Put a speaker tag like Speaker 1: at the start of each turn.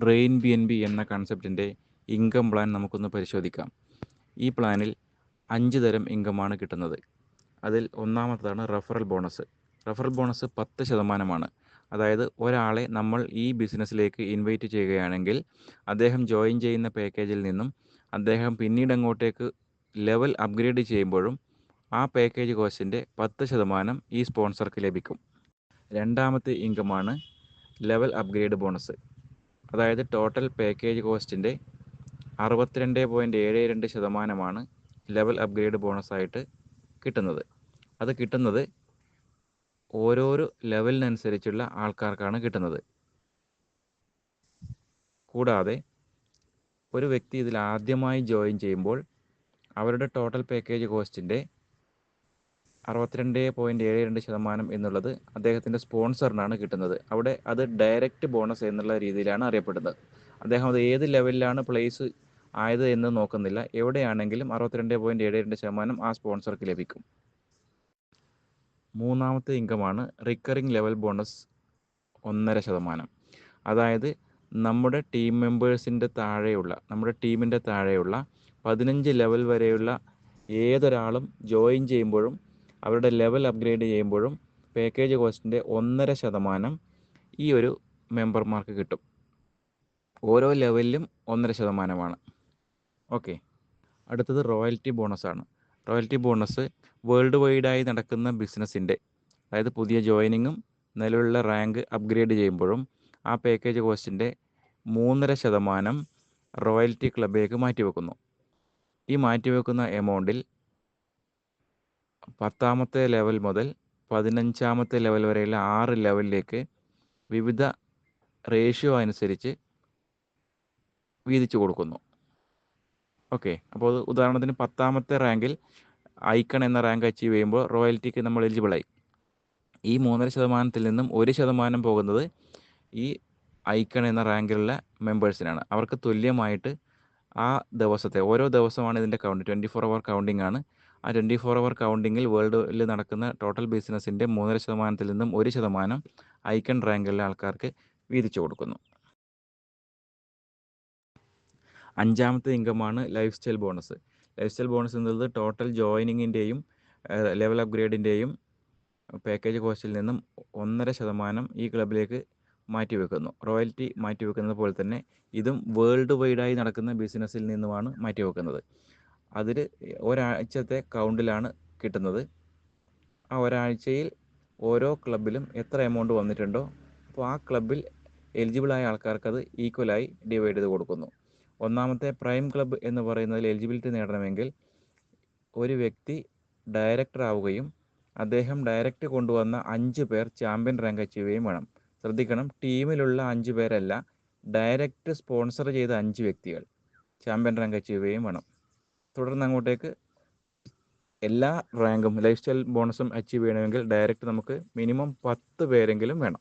Speaker 1: Rain B N B എന്ന കൺസെപ്റ്റിന്റെ income plan നമുക്കൊന്ന് പരിശോധിക്കാം. ഈ പ്ലാനിൽ അഞ്ച് തരം ഇൻകമാണ് കിട്ടുന്നത്. അതിൽ ഒന്നാമത്തതാണ് റെഫറൽ ബോണസ് റെഫറൽ ബോണസ് പത്ത് ശതമാനമാണ്. അതായത് ഒരാളെ നമ്മൾ ഈ ബിസിനസ്സിലേക്ക് ഇൻവൈറ്റ് ചെയ്യുകയാണെങ്കിൽ അദ്ദേഹം ജോയിൻ ചെയ്യുന്ന പാക്കേജിൽ നിന്നും അദ്ദേഹം പിന്നീട് അങ്ങോട്ടേക്ക് ലെവൽ അപ്ഗ്രേഡ് ചെയ്യുമ്പോഴും ആ പാക്കേജ് കോസ്റ്റിന്റെ പത്ത് ശതമാനം ഈ സ്പോൺസർക്ക് ലഭിക്കും. രണ്ടാമത്തെ ഇൻകമാണ് ലെവൽ അപ്ഗ്രേഡ് ബോണസ് അതായത് ടോട്ടൽ പാക്കേജ് കോസ്റ്റിന്റെ അറുപത്തിരണ്ട് പോയിന്റ് ഏഴ് രണ്ട് ശതമാനമാണ് ലെവൽ അപ്ഗ്രേഡ് ബോണസായിട്ട് കിട്ടുന്നത്. അത് കിട്ടുന്നത് ഓരോരോ ലെവലിനനുസരിച്ചുള്ള ആൾക്കാർക്കാണ് കിട്ടുന്നത്. കൂടാതെ ഒരു വ്യക്തി ഇതിൽ ആദ്യമായി ജോയിൻ ചെയ്യുമ്പോൾ അവരുടെ ടോട്ടൽ പാക്കേജ് കോസ്റ്റിന്റെ അറുപത്തിരണ്ട് പോയിന്റ് ഏഴ് രണ്ട് ശതമാനം എന്നുള്ളത് അദ്ദേഹത്തിന്റെ സ്പോൺസറിനാണ് കിട്ടുന്നത്. അവിടെ അത് ഡയറക്റ്റ് ബോണസ് എന്നുള്ള രീതിയിലാണ് അറിയപ്പെടുന്നത്. അദ്ദേഹം അത് ഏത് ലെവലിലാണ് പ്ലേസ് ആയത് എന്ന് നോക്കുന്നില്ല. എവിടെയാണെങ്കിലും അറുപത്തിരണ്ട് പോയിന്റ് ഏഴ് രണ്ട് ശതമാനം ആ സ്പോൺസർക്ക് ലഭിക്കും. മൂന്നാമത്തെ ഇൻകമാണ് റിക്കറിംഗ് ലെവൽ ബോണസ് ഒന്നര ശതമാനം. അതായത് നമ്മുടെ ടീം മെമ്പേഴ്സിന്റെ താഴെയുള്ള നമ്മുടെ ടീമിന്റെ താഴെയുള്ള പതിനഞ്ച് ലെവൽ വരെയുള്ള ഏതൊരാളും ജോയിൻ ചെയ്യുമ്പോഴും അവരുടെ ലെവൽ അപ്ഗ്രേഡ് ചെയ്യുമ്പോഴും പാക്കേജ് കോസ്റ്റിന്റെ ഒന്നര ശതമാനം ഈ ഒരു മെമ്പർമാർക്ക് കിട്ടും. ഓരോ ലെവലിലും ഒന്നര ശതമാനമാണ്. ഓക്കെ. അടുത്തത് റോയൽറ്റി ബോണസാണ് റോയൽറ്റി ബോണസ് വേൾഡ് വൈഡായി നടക്കുന്ന ബിസിനസ്സിന്റെ അതായത് പുതിയ ജോയിനിങ്ങും നിലവിലുള്ള റാങ്ക് അപ്ഗ്രേഡ് ചെയ്യുമ്പോഴും ആ പാക്കേജ് കോസ്റ്റിന്റെ മൂന്നര ശതമാനം റോയൽറ്റി ക്ലബിലേക്ക് മാറ്റിവെക്കുന്നു. ഈ മാറ്റിവെക്കുന്ന എമൗണ്ടിൽ പത്താമത്തെ ലെവൽ മുതൽ പതിനഞ്ചാമത്തെ ലെവൽ വരെയുള്ള ആറ് ലെവലിലേക്ക് വിവിധ റേഷ്യോ അനുസരിച്ച് വീതിച്ചു കൊടുക്കുന്നു. ഓക്കെ അപ്പോൾ ഉദാഹരണത്തിന് പത്താമത്തെ റാങ്കിൽ ഐക്കൺ എന്ന റാങ്ക് അച്ചീവ് ചെയ്യുമ്പോൾ റോയൽറ്റിക്ക് നമ്മൾ എലിജിബിളായി ഈ മൂന്നര ശതമാനത്തിൽ നിന്നും ഒരു ശതമാനം പോകുന്നത് ഈ ഐക്കൺ എന്ന റാങ്കിലുള്ള മെമ്പേഴ്സിനാണ് അവർക്ക് തുല്യമായിട്ട് ആ ദിവസത്തെ ഓരോ ദിവസമാണ് ഇതിന്റെ count twenty four hour counting ആണ്. ആ ട്വന്റി ഫോർ അവർ കൗണ്ടിങ്ങിൽ വേൾഡിൽ നടക്കുന്ന ടോട്ടൽ ബിസിനസ്സിന്റെ മൂന്നര ശതമാനത്തിൽ നിന്നും ഒരു ശതമാനം ഐക്കൺ റാങ്കിലെ ആൾക്കാർക്ക് വീതിച്ചു കൊടുക്കുന്നു. അഞ്ചാമത്തെ ഇൻകമാണ് life style bonus life style bonus എന്നുള്ളത് ടോട്ടൽ ജോയിനിങ്ങിന്റെയും ലെവൽ അപ്ഗ്രേഡിന്റെയും പാക്കേജ് കോസ്റ്റിൽ നിന്നും ഒന്നര ശതമാനം ഈ ക്ലബിലേക്ക് മാറ്റിവെക്കുന്നു. റോയൽറ്റി മാറ്റിവെക്കുന്നത് പോലെ തന്നെ ഇതും വേൾഡ് വൈഡായി നടക്കുന്ന ബിസിനസ്സിൽ നിന്നുമാണ് മാറ്റിവെക്കുന്നത്. അതിൽ ഒരാഴ്ചത്തെ കൗണ്ടിലാണ് കിട്ടുന്നത്. ആ ഒരാഴ്ചയിൽ ഓരോ ക്ലബിലും എത്ര എമൗണ്ട് വന്നിട്ടുണ്ടോ അപ്പോൾ ആ ക്ലബിൽ എലിജിബിളായ ആൾക്കാർക്ക് അത് ഈക്വലായി ഡിവൈഡ് ചെയ്ത് കൊടുക്കുന്നു. ഒന്നാമത്തെ പ്രൈം ക്ലബ്ബ് എന്ന് പറയുന്നതിൽ എലിജിബിലിറ്റി നേടണമെങ്കിൽ ഒരു വ്യക്തി ഡയറക്ടർ ആവുകയും അദ്ദേഹം ഡയറക്റ്റ് കൊണ്ടുവന്ന അഞ്ച് പേർ ചാമ്പ്യൻ റാങ്ക് അച്ചീവുകയും വേണം. ശ്രദ്ധിക്കണം ടീമിലുള്ള അഞ്ച് പേരല്ല ഡയറക്റ്റ് സ്പോൺസർ ചെയ്ത അഞ്ച് വ്യക്തികൾ ചാമ്പ്യൻ റാങ്ക് അച്ചീവ് ചെയ്യുകയും വേണം. തുടർന്ന് അങ്ങോട്ടേക്ക് എല്ലാ റാങ്കും ലൈഫ് സ്റ്റൈൽ ബോണസും അച്ചീവ് ചെയ്യണമെങ്കിൽ ഡയറക്റ്റ് നമുക്ക് മിനിമം പത്ത് പേരെങ്കിലും വേണം.